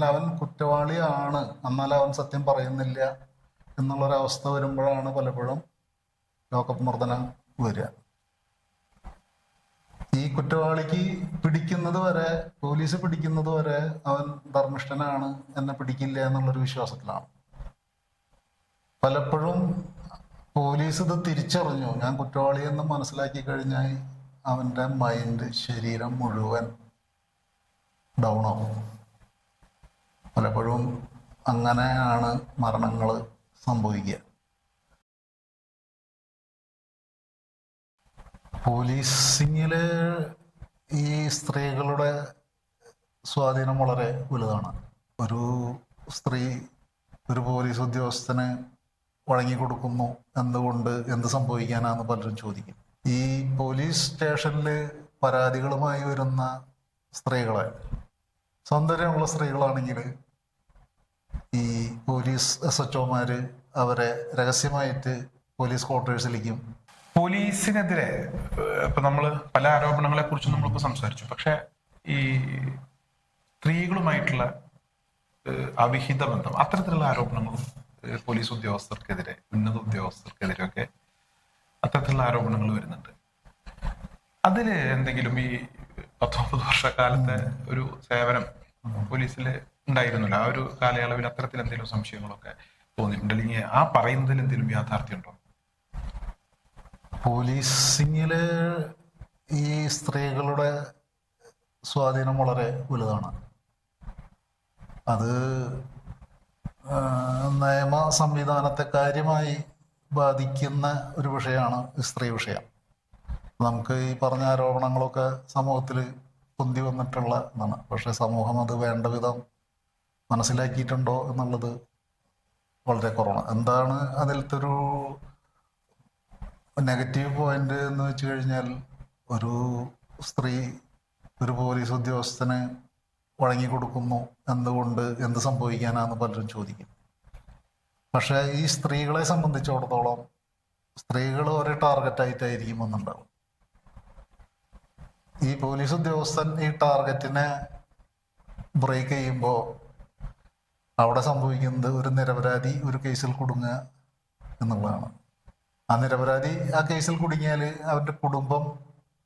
അവൻ കുറ്റവാളിയാണ്. എന്നാൽ അവൻ സത്യം പറയുന്നില്ല എന്നുള്ളൊരവസ്ഥ വരുമ്പോഴാണ് പലപ്പോഴും ലോക്കപ്പ് മർദ്ദനം വരിക. ഈ കുറ്റവാളിക്ക് പിടിക്കുന്നത് വരെ പോലീസ് പിടിക്കുന്നത് വരെ അവൻ ധർമ്മിഷ്ഠനാണ് എന്നെ പിടിക്കില്ല എന്നുള്ളൊരു വിശ്വാസത്തിലാണ്. പലപ്പോഴും പോലീസ് ഇത് തിരിച്ചറിഞ്ഞു. ഞാൻ കുറ്റവാളിയെന്ന് മനസ്സിലാക്കി കഴിഞ്ഞാൽ അവന്റെ മൈൻഡ് ശരീരം മുഴുവൻ ഡൗൺ ആവും. പലപ്പോഴും അങ്ങനെയാണ് മരണങ്ങൾ സംഭവിക്കുക. പോലീസിങ്ങിൽ ഈ സ്ത്രീകളുടെ സ്വാധീനം വളരെ വലുതാണ്. ഒരു സ്ത്രീ ഒരു പോലീസ് ഉദ്യോഗസ്ഥന് വഴങ്ങിക്കൊടുക്കുന്നു എന്തുകൊണ്ട് എന്ത് സംഭവിക്കാനാന്ന് പലരും ചോദിക്കും. ഈ പോലീസ് സ്റ്റേഷനിൽ പരാതികളുമായി വരുന്ന സ്ത്രീകളെ സൗന്ദര്യമുള്ള സ്ത്രീകളാണെങ്കിൽ ഈ പോലീസ് എസ് എച്ച് ഒമാര് അവരെ രഹസ്യമായിട്ട് പോലീസ് ക്വാർട്ടേഴ്സിലേക്കും പോലീസിനെതിരെ ഇപ്പൊ നമ്മൾ പല ആരോപണങ്ങളെ കുറിച്ച് നമ്മളിപ്പോ സംസാരിച്ചു. പക്ഷെ ഈ സ്ത്രീകളുമായിട്ടുള്ള അവിഹിത ബന്ധം അത്തരത്തിലുള്ള ആരോപണങ്ങളും പോലീസ് ഉദ്യോഗസ്ഥർക്കെതിരെ ഉന്നത ഉദ്യോഗസ്ഥർക്കെതിരെ ഒക്കെ അത്തരത്തിലുള്ള ആരോപണങ്ങൾ വരുന്നുണ്ട്. അതിൽ എന്തെങ്കിലും ഈ പത്തൊമ്പത് വർഷക്കാലത്തെ ഒരു സേവനം പോലീസിൽ ഉണ്ടായിരുന്നില്ല. ആ ഒരു കാലയളവിൽ അത്തരത്തിൽ എന്തെങ്കിലും സംശയങ്ങളൊക്കെ തോന്നിയിട്ടുണ്ട്. അല്ലെങ്കിൽ ആ പറയുന്നതിൽ എന്തെങ്കിലും യാഥാർത്ഥ്യമുണ്ടോ പോലീസിങ്ങിൽ ഈ സ്ത്രീകളുടെ സ്വാധീനം വളരെ വലുതാണ്. അത് നിയമ സംവിധാനത്തെ കാര്യമായി ബാധിക്കുന്ന ഒരു വിഷയമാണ് സ്ത്രീ വിഷയം. നമുക്ക് ഈ പറഞ്ഞ ആരോപണങ്ങളൊക്കെ സമൂഹത്തിൽ പൊന്തി വന്നിട്ടുള്ള എന്നാണ് പക്ഷെ സമൂഹം അത് വേണ്ട വിധം മനസ്സിലാക്കിയിട്ടുണ്ടോ എന്നുള്ളത് വളരെ കുറവാണ്. എന്താണ് അതിലത്തെ ഒരു നെഗറ്റീവ് പോയിന്റ് എന്ന് വെച്ച് കഴിഞ്ഞാൽ ഒരു സ്ത്രീ ഒരു പോലീസ് ഉദ്യോഗസ്ഥന് വഴങ്ങിക്കൊടുക്കുന്നു എന്തുകൊണ്ട് എന്ത് സംഭവിക്കാനാന്ന് പലരും ചോദിക്കും. പക്ഷെ ഈ സ്ത്രീകളെ സംബന്ധിച്ചിടത്തോളം സ്ത്രീകൾ ഒരേ ടാർഗറ്റ് ആയിട്ടായിരിക്കും വന്നിട്ടുണ്ടാവും ഈ പോലീസ് ഉദ്യോഗസ്ഥൻ ഈ ടാർഗറ്റിനെ ബ്രേക്ക് ചെയ്യുമ്പോൾ അവിടെ സംഭവിക്കുന്നത് ഒരു നിരപരാധി ഒരു കേസിൽ കുടുങ്ങുക എന്നുള്ളതാണ്. ആ നിരപരാധി ആ കേസിൽ കുടുങ്ങിയാൽ അവരുടെ കുടുംബം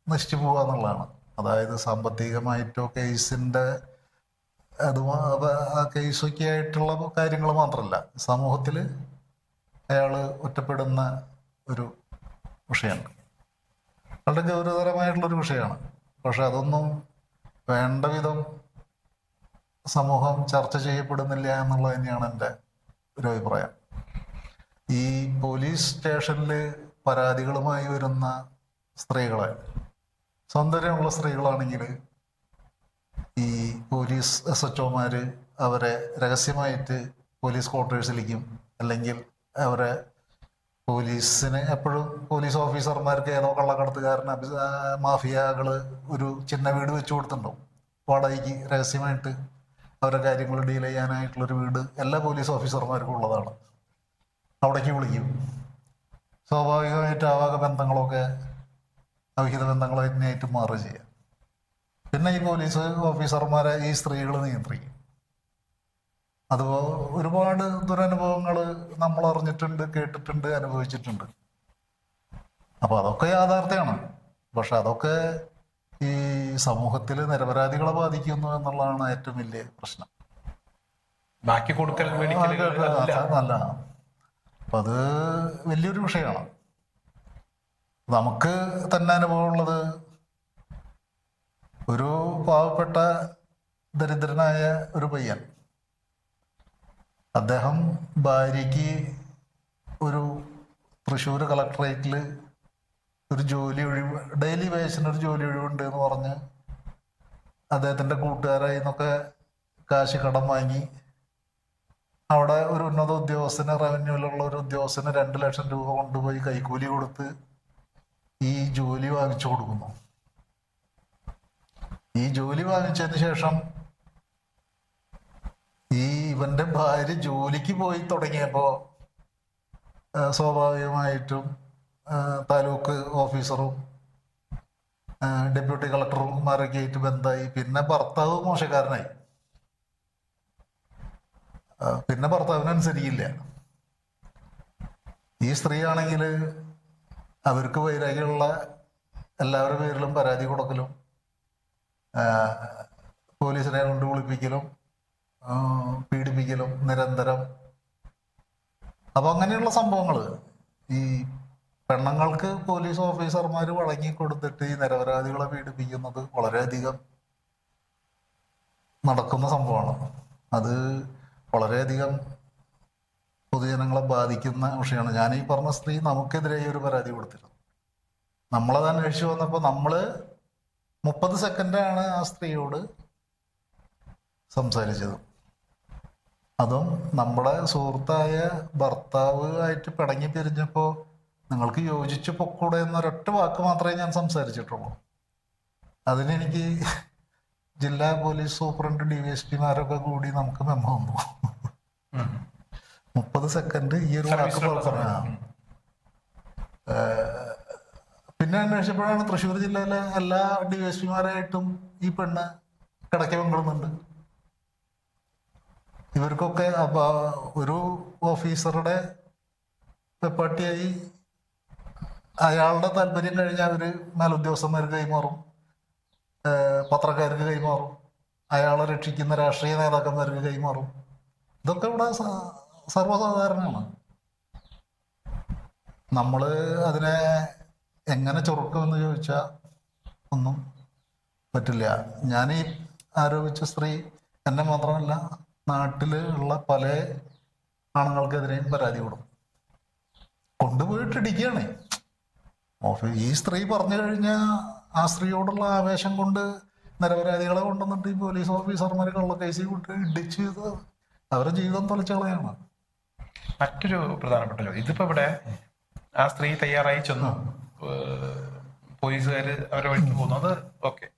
നശിച്ചു പോവുക എന്നുള്ളതാണ്. അതായത് സാമ്പത്തികമായിട്ടോ കേസിന്റെ അത് ആ കേസൊക്കെ ആയിട്ടുള്ള കാര്യങ്ങൾ മാത്രമല്ല സമൂഹത്തിൽ അയാൾ ഒറ്റപ്പെടുന്ന ഒരു വിഷയമാണ്. വളരെ ഗൗരവതരമായിട്ടുള്ളൊരു വിഷയമാണ്. പക്ഷെ അതൊന്നും വേണ്ട വിധം സമൂഹം ചർച്ച ചെയ്യപ്പെടുന്നില്ല എന്നുള്ളത് തന്നെയാണ് എന്റെ ഒരു അഭിപ്രായം. ഈ പോലീസ് സ്റ്റേഷനിൽ പരാതികളുമായി വരുന്ന സ്ത്രീകളെ സൗന്ദര്യമുള്ള സ്ത്രീകളാണെങ്കിൽ ഈ പോലീസ് എസ് എച്ച് ഒമാര് അവരെ രഹസ്യമായിട്ട് പോലീസ് ക്വാർട്ടേഴ്സിലേക്കും അല്ലെങ്കിൽ അവരെ പോലീസിന് എപ്പോഴും പോലീസ് ഓഫീസർമാർക്ക് ഏതോ കള്ളക്കടത്തുകാരന് മാഫിയകൾ ഒരു ചിന്ന വീട് വെച്ചു കൊടുത്തിട്ടുണ്ടാവും. വാടകയ്ക്ക് രഹസ്യമായിട്ട് അവരുടെ കാര്യങ്ങൾ ഡീൽ ചെയ്യാനായിട്ടുള്ളൊരു വീട് എല്ലാ പോലീസ് ഓഫീസർമാർക്കും ഉള്ളതാണ്. അവിടേക്ക് വിളിക്കും. സ്വാഭാവികമായിട്ട് ആവാക ബന്ധങ്ങളൊക്കെ അവിഹിത ബന്ധങ്ങൾ തന്നെയായിട്ട് മാറുക ചെയ്യുക പിന്നെ ഈ പോലീസ് ഓഫീസർമാരെ ഈ സ്ത്രീകൾ നിയന്ത്രിക്കും. അത് ഒരുപാട് ദുരനുഭവങ്ങൾ നമ്മൾ അറിഞ്ഞിട്ടുണ്ട് കേട്ടിട്ടുണ്ട് അനുഭവിച്ചിട്ടുണ്ട്. അപ്പൊ അതൊക്കെ യാഥാർത്ഥ്യമാണ് പക്ഷെ അതൊക്കെ ഈ സമൂഹത്തിൽ നിരപരാധികളെ ബാധിക്കുന്നു എന്നുള്ളതാണ് ഏറ്റവും വലിയ പ്രശ്നം. ബാക്കി കൊടുക്കൽ നല്ല. അപ്പൊ അത് വലിയൊരു വിഷയമാണ്. നമുക്ക് തന്നെ അനുഭവമുള്ളത് ഒരു പാവപ്പെട്ട ദരിദ്രനായ ഒരു പയ്യൻ അദ്ദേഹം ഭാര്യയ്ക്ക് ഒരു തൃശ്ശൂർ കളക്ടറേറ്റിൽ ഒരു ജോലി ഒഴിവ് ഡെയിലി വേസിന് ഒരു ജോലി ഒഴിവുണ്ട് എന്ന് പറഞ്ഞ് അദ്ദേഹത്തിന്റെ കൂട്ടുകാരായി നിന്നൊക്കെ കാശ് കടം വാങ്ങി. അവിടെ ഒരു ഉന്നത ഉദ്യോഗസ്ഥന് റവന്യൂവിലുള്ള ഒരു ഉദ്യോഗസ്ഥന് രണ്ട് ലക്ഷം രൂപ കൊണ്ടുപോയി കൈക്കൂലി കൊടുത്ത് ഈ ജോലി വാങ്ങിച്ചു കൊടുക്കുന്നു. ഈ ജോലി വാങ്ങിച്ചതിന് ശേഷം ഈ ഇവന്റെ ഭാര്യ ജോലിക്ക് പോയി തുടങ്ങിയപ്പോ സ്വാഭാവികമായിട്ടും താലൂക്ക് ഓഫീസറും ഡെപ്യൂട്ടി കളക്ടർമാരൊക്കെ ആയിട്ട് ബന്ധമായി പിന്നെ ഭർത്താവ് മോശക്കാരനായി. പിന്നെ ഭർത്താവിനനുസരിക്കില്ല ഈ സ്ത്രീ ആണെങ്കിൽ അവർക്ക് വൈരാഗ്യമുള്ള എല്ലാവരുടെ പേരിലും പരാതി കൊടുക്കലും പോലീസിനെ കൊണ്ട് വിളിപ്പിക്കലും പീഡിപ്പിക്കലും നിരന്തരം. അപ്പൊ അങ്ങനെയുള്ള സംഭവങ്ങൾ ഈ പെണ്ണുങ്ങൾക്ക് പോലീസ് ഓഫീസർമാർ വഴങ്ങി കൊടുത്തിട്ട് ഈ നിരപരാധികളെ പീഡിപ്പിക്കുന്നത് വളരെയധികം നടക്കുന്ന സംഭവമാണ്. അത് വളരെയധികം പൊതുജനങ്ങളെ ബാധിക്കുന്ന വിഷയമാണ്. ഞാൻ ഈ പറഞ്ഞ സ്ത്രീ നമുക്കെതിരെ ഒരു പരാതി കൊടുത്തിരുന്നു. നമ്മളത് അന്വേഷിച്ചു വന്നപ്പോൾ നമ്മൾ മുപ്പത് സെക്കൻഡാണ് ആ സ്ത്രീയോട് സംസാരിച്ചത്. അതും നമ്മുടെ സുഹൃത്തായ ഭർത്താവ് ആയിട്ട് പിടങ്ങി പിരിഞ്ഞപ്പോ നിങ്ങൾക്ക് യോജിച്ചു പൊക്കൂടെ എന്നൊരൊറ്റ വാക്ക് മാത്രമേ ഞാൻ സംസാരിച്ചിട്ടുള്ളൂ. അതിനെനിക്ക് ജില്ലാ police superintendent D V S പിമാരൊക്കെ കൂടി നമുക്ക് മെമ്മ വന്നു. മുപ്പത് സെക്കൻഡ് ഈ ഒരു വാക്ക് പറഞ്ഞ പിന്നെ അന്വേഷിച്ചപ്പോഴാണ് തൃശ്ശൂർ ജില്ലയിലെ എല്ലാ ഡി എസ് പിമാരായിട്ടും ഈ പെണ്ണ് കിടക്കി പങ്കിടുന്നുണ്ട് ഇവർക്കൊക്കെ ഒരു ഓഫീസറുടെ പെപ്പാട്ടിയായി അയാളുടെ താല്പര്യം അവർ മേലുദ്യോഗസ്ഥന്മാർക്ക് കൈമാറും. പത്രക്കാർക്ക് കൈമാറും. അയാളെ രക്ഷിക്കുന്ന രാഷ്ട്രീയ നേതാക്കന്മാർക്ക് കൈമാറും. ഇതൊക്കെ ഇവിടെ സർവസാധാരണമാണ്. നമ്മൾ അതിനെ എങ്ങനെ ചുരുക്കുമെന്ന് ചോദിച്ചാൽ ഒന്നും പറ്റില്ല. ഞാൻ ഈ ആരോപിച്ച സ്ത്രീ എന്നെ മാത്രമല്ല നാട്ടിൽ ഉള്ള പല ആണുങ്ങൾക്കെതിരെയും പരാതി കൊടുക്കും. കൊണ്ടുപോയിട്ട് ഇടിക്കുകയാണ് ഓഫീസ് ഈ സ്ത്രീ പറഞ്ഞു കഴിഞ്ഞാൽ ആ സ്ത്രീയോടുള്ള ആവേശം കൊണ്ട് നിരപരാധികളെ കൊണ്ടുവന്നിട്ട് ഈ പോലീസ് ഓഫീസർമാർ കേസിൽ വിട്ട് ഇടിച്ച് അവരുടെ ജീവിതം തൊലച്ചു കളയാണ്. മറ്റൊരു പ്രധാനപ്പെട്ട ചോദ്യം ഇതിപ്പോ ഇവിടെ ആ സ്ത്രീ തയ്യാറായി ചെന്നു. പോലീസുകാർ അവരെ വഴിക്ക് പോകുന്നു. അത് ഓക്കെ.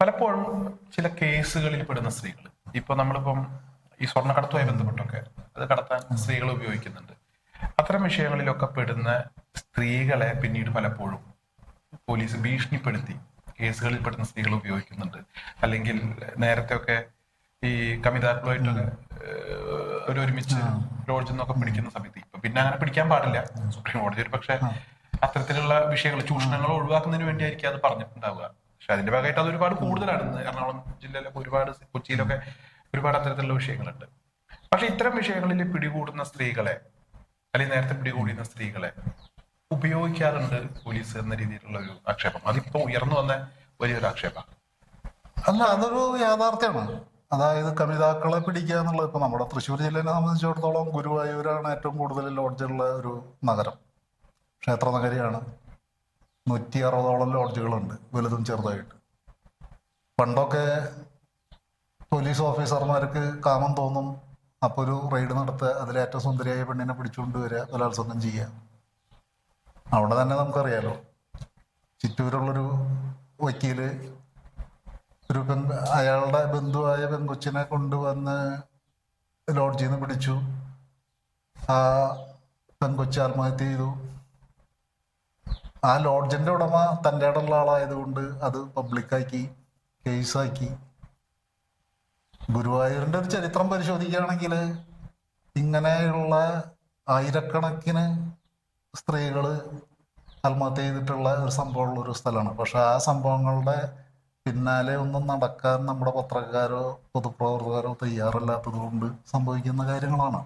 പലപ്പോഴും ചില കേസുകളിൽ പെടുന്ന സ്ത്രീകൾ ഇപ്പൊ നമ്മളിപ്പം ഈ സ്വർണക്കടത്തുമായി ബന്ധപ്പെട്ടൊക്കെ അത് കടത്താൻ സ്ത്രീകൾ ഉപയോഗിക്കുന്നുണ്ട്. അത്തരം വിഷയങ്ങളിലൊക്കെ പെടുന്ന സ്ത്രീകളെ പിന്നീട് പലപ്പോഴും പോലീസ് ഭീഷണിപ്പെടുത്തി കേസുകളിൽ പെടുന്ന സ്ത്രീകൾ ഉപയോഗിക്കുന്നുണ്ട്. അല്ലെങ്കിൽ നേരത്തെ ഒക്കെ ഈ കമിതാക്കളുമായിട്ടൊക്കെ ഒരു ഒരുമിച്ച് ലോഡ്ജിൽ നിന്നൊക്കെ പിടിക്കുന്ന സമയത്ത് ഇപ്പൊ പിന്നെ അങ്ങനെ പിടിക്കാൻ പാടില്ല. സുപ്രീം കോടതി ഒരു പക്ഷെ അത്തരത്തിലുള്ള വിഷയങ്ങൾ ചൂഷണങ്ങൾ ഒഴിവാക്കുന്നതിന് വേണ്ടിയായിരിക്കും അത് പറഞ്ഞിട്ടുണ്ടാവുക. പക്ഷെ അതിന്റെ ഭാഗമായിട്ട് അത് ഒരുപാട് കൂടുതലാണ്. എറണാകുളം ജില്ലയിലൊക്കെ ഒരുപാട് കൊച്ചിയിലൊക്കെ ഒരുപാട് അത്തരത്തിലുള്ള വിഷയങ്ങളുണ്ട്. പക്ഷെ ഇത്തരം വിഷയങ്ങളിൽ പിടികൂടുന്ന സ്ത്രീകളെ അല്ലെങ്കിൽ നേരത്തെ പിടികൂടിയുന്ന സ്ത്രീകളെ ഉപയോഗിക്കാറുണ്ട് പോലീസ് എന്ന രീതിയിലുള്ള ഒരു ആക്ഷേപം. അതിപ്പോ ഉയർന്നു വന്ന വലിയൊരു ആക്ഷേപമാണ് അല്ല അതൊരു യാഥാർത്ഥ്യമാണ്. അതായത് കവിതാക്കളെ പിടിക്കുക എന്നുള്ളത് ഇപ്പൊ നമ്മുടെ തൃശ്ശൂർ ജില്ലയെ സംബന്ധിച്ചിടത്തോളം ഗുരുവായൂരാണ് ഏറ്റവും കൂടുതൽ ലോഡ്ജുള്ള ഒരു നഗരം. ക്ഷേത്ര നഗരിയാണ്. നൂറ്റി അറുപതോളം ലോഡ്ജുകളുണ്ട് വലുതും ചെറുതായിട്ട് പണ്ടൊക്കെ പോലീസ് ഓഫീസർമാർക്ക് കാമം തോന്നും അപ്പോൾ ഒരു റെയ്ഡ് നടത്തുക അതിലെ ഏറ്റവും സുന്ദരിയായ പെണ്ണിനെ പിടിച്ചുകൊണ്ട് വരിക ബലാത്സംഗം ചെയ്യുക അവിടെ തന്നെ നമുക്കറിയാലോ ചിറ്റൂരുള്ളൊരു വക്കീൽ ഒരു പെൺ അയാളുടെ ബന്ധുവായ പെൺകൊച്ചിനെ കൊണ്ടുവന്ന് ലോഡ്ജിൽ നിന്ന് പിടിച്ചു. ആ പെൺകൊച്ചി ആത്മഹത്യ ചെയ്തു. ആ ലോഡ്ജിന്റെ ഉടമ തന്റെ ഇടമുള്ള ആളായതുകൊണ്ട് അത് പബ്ലിക്കാക്കി കേസാക്കി ഗുരുവായൂരിന്റെ ഒരു ചരിത്രം പരിശോധിക്കുകയാണെങ്കിൽ ഇങ്ങനെയുള്ള ആയിരക്കണക്കിന് സ്ത്രീകൾ ആത്മഹത്യ ചെയ്തിട്ടുള്ള ഒരു സംഭവമുള്ള ഒരു സ്ഥലമാണ്. പക്ഷെ ആ സംഭവങ്ങളുടെ പിന്നാലെ ഒന്നും നടക്കാൻ നമ്മുടെ പത്രക്കാരോ പൊതുപ്രവർത്തകരോ തയ്യാറല്ലാത്തത് കൊണ്ട് സംഭവിക്കുന്ന കാര്യങ്ങളാണ്.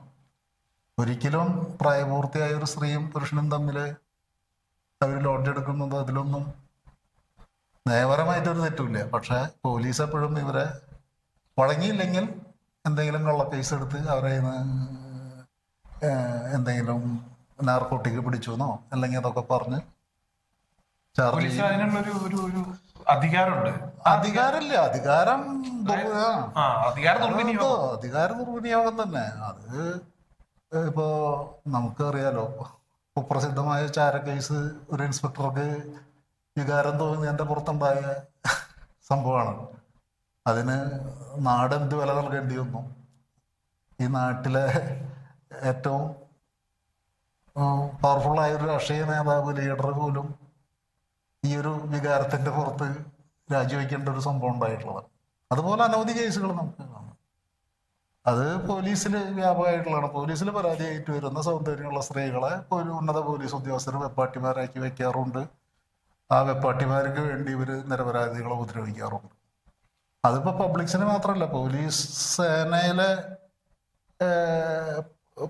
ഒരിക്കലും പ്രായപൂർത്തിയായ ഒരു സ്ത്രീയും പുരുഷനും തമ്മിൽ അവർ ലോഡ്ജ് എടുക്കുന്നത് അതിലൊന്നും നയപരമായിട്ടൊരു തെറ്റുമില്ല. പക്ഷെ പോലീസ് എപ്പോഴും ഇവരെ വഴങ്ങിയില്ലെങ്കിൽ എന്തെങ്കിലും കള്ള കേസ് എടുത്ത് അവരെ എന്തെങ്കിലും നാർക്കോട്ടിക്ക് പിടിച്ചു എന്നോ അല്ലെങ്കിൽ അതൊക്കെ പറഞ്ഞ് അധികാരമുണ്ട്. അധികാരമില്ല. അധികാരം അധികാര ദുർവിനിയോഗം. തന്നെ. അത് ഇപ്പോ നമുക്കറിയാലോ. കുപ്രസിദ്ധമായ ചാര കേസ് ഒരു ഇൻസ്പെക്ടർക്ക് വികാരം തോന്നിയതിന്റെ പുറത്തുണ്ടായ സംഭവമാണ്. അതിന് നാട് എന്ത് വില നൽകേണ്ടി വന്നു? ഈ നാട്ടിലെ ഏറ്റവും പവർഫുള്ളായ ഒരു രാഷ്ട്രീയ നേതാവ് ലീഡർ പോലും ഈ ഒരു വികാരത്തിന്റെ പുറത്ത് രാജിവെക്കേണ്ട ഒരു സംഭവം ഉണ്ടായിട്ടുള്ളത്. അതുപോലെ അനവധി കേസുകൾ നമുക്ക് അത് പോലീസിൽ വ്യാപകമായിട്ടുള്ളതാണ്. പോലീസിൽ പരാതിയായിട്ട് വരുന്ന സൗന്ദര്യമുള്ള സ്ത്രീകളെ ഒരു ഉന്നത പോലീസ് ഉദ്യോഗസ്ഥർ വെപ്പാട്ടിമാരാക്കി വെക്കാറുണ്ട്. ആ വെപ്പാട്ടിമാർക്ക് വേണ്ടി ഇവർ നിരപരാധികളെ ഉപദ്രവിക്കാറുണ്ട്. അതിപ്പോ പബ്ലിക്സിന് മാത്രമല്ല പോലീസ് സേനയിലെ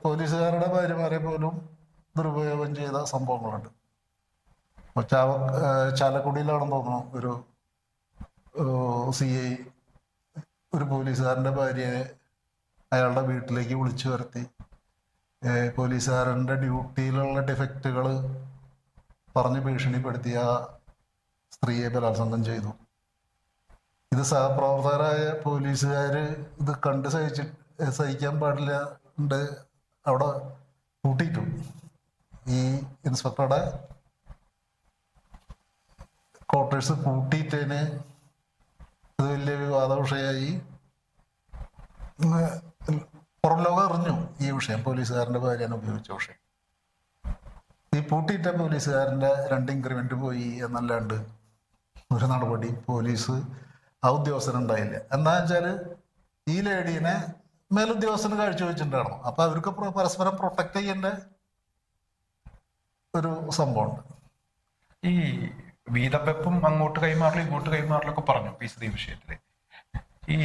പോലീസുകാരുടെ ഭാര്യമാരെ പോലും ദുരുപയോഗം ചെയ്ത സംഭവങ്ങളുണ്ട്. ചാവ ചാലക്കുടിയിലാണെന്ന് തോന്നുന്നു ഒരു സി ഐ ഒരു പോലീസുകാരന്റെ ഭാര്യയെ അയാളുടെ വീട്ടിലേക്ക് വിളിച്ചു വരുത്തി. പോലീസുകാരന്റെ ഡ്യൂട്ടിയിലുള്ള ഡിഫക്റ്റുകൾ പറഞ്ഞ് ഭീഷണിപ്പെടുത്തി ആ സ്ത്രീയെ ബലാത്സംഗം ചെയ്തു. ഇത് സഹപ്രവർത്തകരായ പോലീസുകാർ ഇത് കണ്ട് സഹിച്ച് സഹിക്കാൻ പാടില്ല ഉണ്ട് അവിടെ കൂട്ടിയിട്ടു. ഈ ഇൻസ്പെക്ടറുടെ ക്വാർട്ടേഴ്സ് കൂട്ടിയിട്ടതിന് ഇത് വലിയ വിവാദ വിഷയമായി. പുറം ലോകം അറിഞ്ഞു. ഈ വിഷയം പോലീസുകാരന്റെ ഭാര്യയാണ് ഉപയോഗിച്ച വിഷയം. ഈ പൂട്ടിയിട്ട പോലീസുകാരന്റെ രണ്ട് ഇൻക്രിമെന്റ് പോയി എന്നല്ലാണ്ട് ഒരു നടപടി പോലീസ് ആ ഉദ്യോഗസ്ഥനുണ്ടായില്ല. എന്താ വെച്ചാൽ ഈ ലേഡീനെ മേലുദ്യോഗസ്ഥന് കാഴ്ചവെച്ചിട്ടുണ്ടായിരുന്നു. അപ്പൊ അവർക്ക് പരസ്പരം പ്രൊട്ടക്ട് ചെയ്യേണ്ട ഒരു സംഭവമുണ്ട്. ഈ വീതവെപ്പും അങ്ങോട്ട് കൈമാറലും ഇങ്ങോട്ട് കൈമാറലൊക്കെ പറഞ്ഞു പി സി വിഷയത്തിൽ. ഈ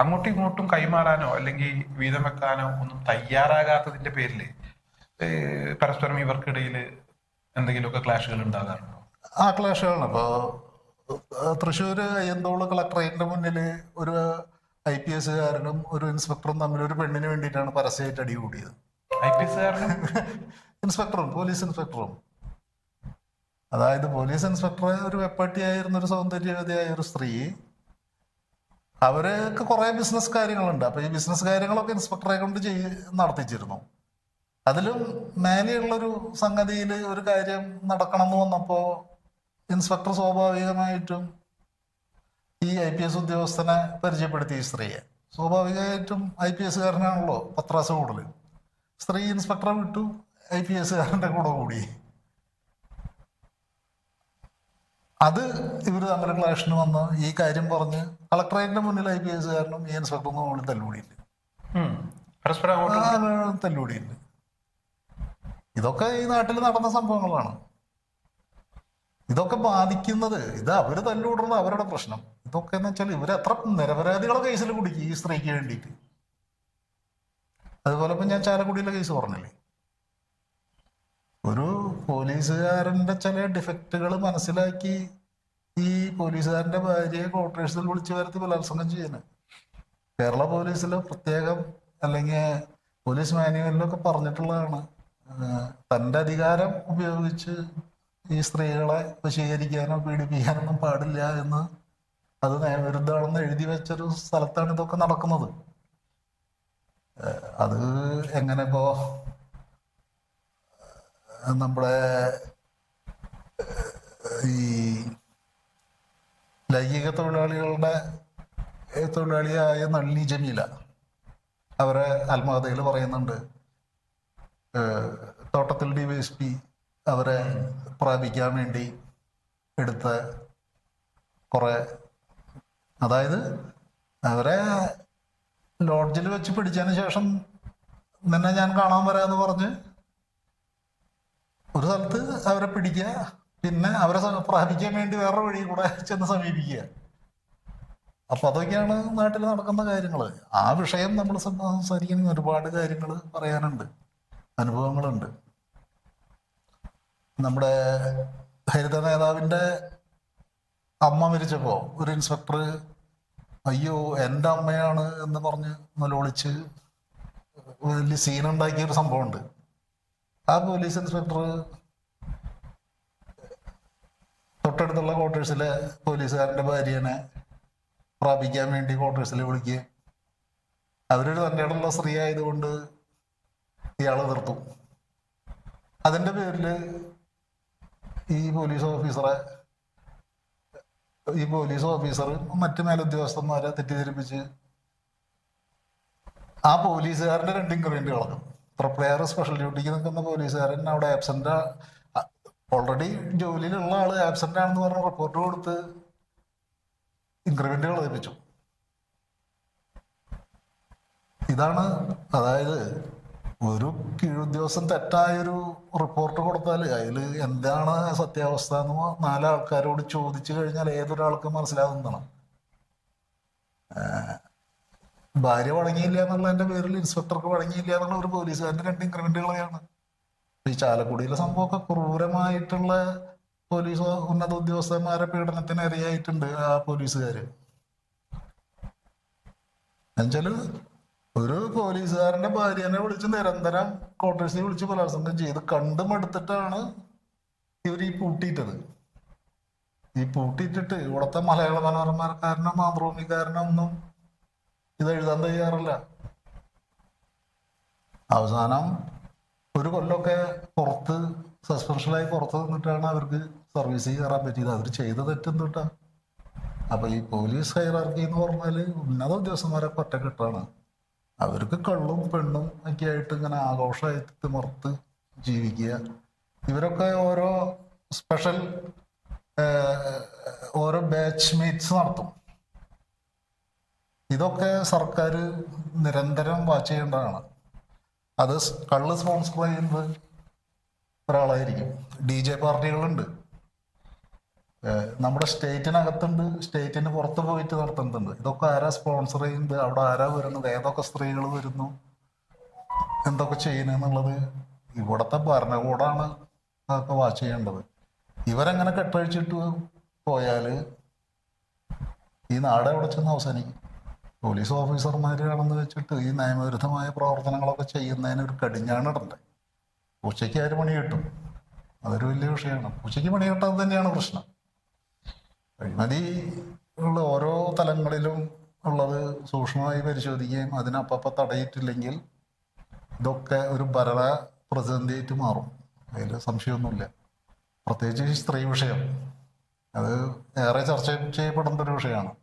അങ്ങോട്ടും ഇങ്ങോട്ടും കൈമാറാനോ അല്ലെങ്കിൽ വീതം വെക്കാനോ ഒന്നും തയ്യാറാകാത്തതിന്റെ പേരിൽ പരസ്പരം ഇവർക്കിടയിൽ എന്തെങ്കിലുമൊക്കെ ക്ലാഷുകൾ ഉണ്ടാകാറുണ്ടോ? ആ ക്ലാഷുകളാണ്. ഇപ്പൊ ഏഹ്, തൃശ്ശൂര് അയ്യന്തോൾ കളക്ടറേറ്റിന്റെ മുന്നിൽ ഒരു ഐ പി എസുകാരനും ഒരു ഇൻസ്പെക്ടറും തമ്മിൽ ഒരു പെണ്ണിന് വേണ്ടിയിട്ടാണ് പരസ്യമായിട്ട് അടി കൂടിയത്. ഐ പി എസുകാരനും ഇൻസ്പെക്ടറും പോലീസ് ഇൻസ്പെക്ടറും. അതായത് പോലീസ് ഇൻസ്പെക്ടർ ഒരു വെപ്പാട്ടിയായിരുന്ന ഒരു സൗന്ദര്യവതിയായ ഒരു സ്ത്രീ അവർക്ക് കുറെ ബിസിനസ് കാര്യങ്ങളുണ്ട്. അപ്പൊ ഈ ബിസിനസ് കാര്യങ്ങളൊക്കെ ഇൻസ്പെക്ടറെ കൊണ്ട് ചെയ് നടത്തിച്ചിരുന്നു. അതിലും മേലെയുള്ളൊരു സംഗതിയിൽ ഒരു കാര്യം നടക്കണം എന്ന് വന്നപ്പോ ഇൻസ്പെക്ടർ സ്വാഭാവികമായിട്ടും ഈ ഐ പി എസ് ഉദ്യോഗസ്ഥനെ പരിചയപ്പെടുത്തി ഈ സ്ത്രീയെ. സ്വാഭാവികമായിട്ടും ഐ പി എസ്സുകാരനാണല്ലോ പത്രാസ് കൂടുതൽ സ്ത്രീ ഇൻസ്പെക്ടറെ വിട്ടു ഐ പി എസ്സുകാരന്റെ കൂടെ കൂടി. അത് ഇവർ തമ്മിൽ ക്ലാഷിന് വന്ന് ഈ കാര്യം പറഞ്ഞ് കളക്ടറേറ്റിന്റെ മുന്നിൽ ഐ പി എസ് കാരണം ഈ ഇൻസ്പെക്ടറും തമ്മിൽ തല്ലുകൂടിയില്ല. തല്ലുപൊടിയില്ല തല്ലുകൂടിയില്ല. ഇതൊക്കെ ഈ നാട്ടിൽ നടന്ന സംഭവങ്ങളാണ്. ഇതൊക്കെ ബാധിക്കുന്നത് ഇത് അവർ തല്ലുകൂടുന്നത് അവരുടെ പ്രശ്നം. ഇതൊക്കെ എന്ന് വെച്ചാൽ ഇവർ എത്ര നിരപരാധികളെ കേസിൽ കുടിക്കും ഈ സ്ത്രീക്ക് വേണ്ടിയിട്ട്. അതുപോലെ ഇപ്പം ഞാൻ ചാലക്കുടിയിലെ കേസ് പറഞ്ഞില്ലേ? ഒരു പോലീസുകാരന്റെ ചില ഡിഫക്റ്റുകൾ മനസ്സിലാക്കി ഈ പോലീസുകാരന്റെ ഭാര്യയെ ക്വാർട്ടേഴ്സിൽ വിളിച്ചു വരുത്തി ബലാത്സംഗം ചെയ്യുന്നത് കേരള പോലീസിൽ പ്രത്യേകം അല്ലെങ്കിൽ പോലീസ് മാനുവലിലൊക്കെ പറഞ്ഞിട്ടുള്ളതാണ്. തന്റെ അധികാരം ഉപയോഗിച്ച് ഈ സ്ത്രീകളെ വശീകരിക്കാനോ പീഡിപ്പിക്കാനൊന്നും പാടില്ല എന്ന് അത് നിയമവിരുദ്ധമാണെന്ന് എഴുതി വെച്ചൊരു സ്ഥലത്താണ് ഇതൊക്കെ നടക്കുന്നത്. അത് എങ്ങനെ ഇപ്പോ നമ്മുടെ ഈ ലൈംഗിക തൊഴിലാളികളുടെ തൊഴിലാളിയായ നളിനി ജമീല അവരെ ആത്മകഥയിൽ പറയുന്നുണ്ട്. തോട്ടത്തിൽ ഡി വൈ എസ് പി അവരെ പ്രാപിക്കാൻ വേണ്ടി എടുത്ത കുറെ അതായത് അവരെ ലോഡ്ജിൽ വെച്ച് പിടിച്ചതിന് ശേഷം നിന്നെ ഞാൻ കാണാൻ വരാമെന്ന് പറഞ്ഞ് ഒരു സ്ഥലത്ത് അവരെ പിടിക്കുക പിന്നെ അവരെ പ്രാപിക്കാൻ വേണ്ടി വേറെ വഴി കൂടെ ചെന്ന് സമീപിക്കുക. അപ്പൊ അതൊക്കെയാണ് നാട്ടിൽ നടക്കുന്ന കാര്യങ്ങൾ ആ വിഷയം നമ്മൾ സംസാരിക്കുന്ന ഒരുപാട് കാര്യങ്ങൾ പറയാനുണ്ട്. അനുഭവങ്ങളുണ്ട്. നമ്മുടെ ഹരിത നേതാവിന്റെ അമ്മ മരിച്ചപ്പോ ഒരു ഇൻസ്പെക്ടർ അയ്യോ എന്റെ അമ്മയാണ് എന്ന് പറഞ്ഞ് നിലവിളിച്ച് വലിയ സീനുണ്ടാക്കിയ ഒരു സംഭവമുണ്ട്. ആ പോലീസ് ഇൻസ്പെക്ടർ തൊട്ടടുത്തുള്ള ക്വാർട്ടേഴ്സിലെ പോലീസുകാരന്റെ ഭാര്യനെ പ്രാപിക്കാൻ വേണ്ടി ക്വാർട്ടേഴ്സിൽ വിളിക്കുകയും അവരൊരു തന്റെ ഇടമുള്ള സ്ത്രീ ആയതുകൊണ്ട് ഇയാളെ നിർത്തും. അതിന്റെ പേരിൽ ഈ പോലീസ് ഓഫീസറെ ഈ പോലീസ് ഓഫീസർ മറ്റു മേലുദ്യോഗസ്ഥന്മാരെ തെറ്റിദ്ധരിപ്പിച്ച് ആ പോലീസുകാരന്റെ രണ്ട് ഇൻക്രിമെന്റ് കളഞ്ഞു പ്രിപ്പയർ സ്പെഷ്യൽ ഡ്യൂട്ടിക്ക് നിൽക്കുന്ന പോലീസുകാരൻ അവിടെ ആബ്സെന്റ് ഓൾറെഡി ജോലിയിലുള്ള ആൾ ആബ്സെന്റ് ആണെന്ന് പറഞ്ഞ റിപ്പോർട്ട് കൊടുത്ത് ഇൻക്രിമെന്റുകൾ ലഭിച്ചു ഇതാണ് അതായത് ഒരു കീഴുദ്യോഗസ്ഥൻ തെറ്റായൊരു റിപ്പോർട്ട് കൊടുത്താൽ അതിൽ എന്താണ് സത്യാവസ്ഥ എന്ന് നാലാൾക്കാരോട് ചോദിച്ചു കഴിഞ്ഞാൽ ഏതൊരാൾക്കും മനസ്സിലാവുന്നതാണ്. ഏഹ് ഭാര്യ വഴങ്ങിയില്ല എന്നുള്ളതിന്റെ പേരിൽ ഇൻസ്പെക്ടർക്ക് വഴങ്ങിയില്ല എന്നുള്ള ഒരു പോലീസുകാരന്റെ രണ്ട് ഇൻക്രിമെന്റുകളെയാണ് ഈ ചാലക്കുടിയിലെ സംഭവമൊക്കെ ക്രൂരമായിട്ടുള്ള പോലീസ് ഉന്നത ഉദ്യോഗസ്ഥന്മാരെ പീഡനത്തിന് ഇരയായിട്ടുണ്ട് ആ പോലീസുകാര്. എന്നുവെച്ചാൽ ഒരു പോലീസുകാരന്റെ ഭാര്യനെ വിളിച്ച് നിരന്തരം ക്വാർട്ടേഴ്സിൽ വിളിച്ച് ബലാത്സംഗം ചെയ്ത് കണ്ടുമെടുത്തിട്ടാണ് ഇവർ ഈ പൂട്ടിയിട്ടത്. ഈ പൂട്ടിയിട്ടിട്ട് ഇവിടുത്തെ മലയാള മനോരമക്കാരനോ മാതൃഭൂമിക്കാരനോ ഒന്നും ഇത് എഴുതാൻ തയ്യാറല്ല. അവസാനം ഒരു കൊല്ലമൊക്കെ പുറത്ത് സസ്പെൻഷനായി പുറത്ത് നിന്നിട്ടാണ് അവർക്ക് സർവീസ് കയറാൻ പറ്റിയത്. അവർ ചെയ്ത തെറ്റെന്തുട്ടാ? അപ്പൊ ഈ പോലീസ് ഹൈറാർക്കി എന്ന് പറഞ്ഞാൽ ഉന്നത ഉദ്യോഗസ്ഥന്മാരെ ഒറ്റക്കെട്ടാണ്. അവർക്ക് കള്ളും പെണ്ണും ഒക്കെ ആയിട്ട് ഇങ്ങനെ ആഘോഷമായിട്ട് തിമർത്ത് ജീവിക്കുക. ഇവരൊക്കെ ഓരോ സ്പെഷ്യൽ ഓരോ ബാച്ച് മീറ്റ്സ് നടത്തും. ഇതൊക്കെ സർക്കാർ നിരന്തരം വാച്ച് ചെയ്യേണ്ടതാണ്. അത് കള്ള് സ്പോൺസർ ചെയ്യുന്നത് ഒരാളായിരിക്കും. D J പാർട്ടികളുണ്ട്. നമ്മുടെ സ്റ്റേറ്റിനകത്തുണ്ട് സ്റ്റേറ്റിന് പുറത്ത് പോയിട്ട് നടത്തുന്നുണ്ട്. ഇതൊക്കെ ആരാ സ്പോൺസർ ചെയ്യുന്നത്? അവിടെ ആരാ വരുന്നത്? ഏതൊക്കെ സ്ത്രീകൾ വരുന്നു? എന്തൊക്കെ ചെയ്യുന്നത് ഇവിടുത്തെ ഭരണകൂടമാണ് അതൊക്കെ വാച്ച് ചെയ്യേണ്ടത്. ഇവരെങ്ങനെ കെട്ടഴിച്ചിട്ട് പോയാൽ ഈ നാട് എവിടെ ചെന്ന് അവസാനിക്കും? പോലീസ് ഓഫീസർമാർ കടന്നു വെച്ചിട്ട് ഈ നിയമവിരുദ്ധമായ പ്രവർത്തനങ്ങളൊക്കെ ചെയ്യുന്നതിന് ഒരു കടിഞ്ഞാണിടണ്ട് ഉച്ചയ്ക്ക് ആര് പണി കിട്ടും? അതൊരു വലിയ വിഷയമാണ്. ഉച്ചയ്ക്ക് പണി കിട്ടാതെ തന്നെയാണ് പ്രശ്നം. അഴിമതി ഉള്ള ഓരോ തലങ്ങളിലും ഉള്ളത് സൂക്ഷ്മമായി പരിശോധിക്കുകയും അതിനപ്പപ്പ തടയിട്ടില്ലെങ്കിൽ ഇതൊക്കെ ഒരു ഭരണ പ്രതിസന്ധിയായിട്ട് മാറും. അതിൽ സംശയമൊന്നുമില്ല. പ്രത്യേകിച്ച് സ്ത്രീ വിഷയം. അത് ഏറെ ചർച്ച ചെയ്യപ്പെടേണ്ട ഒരു വിഷയമാണ്.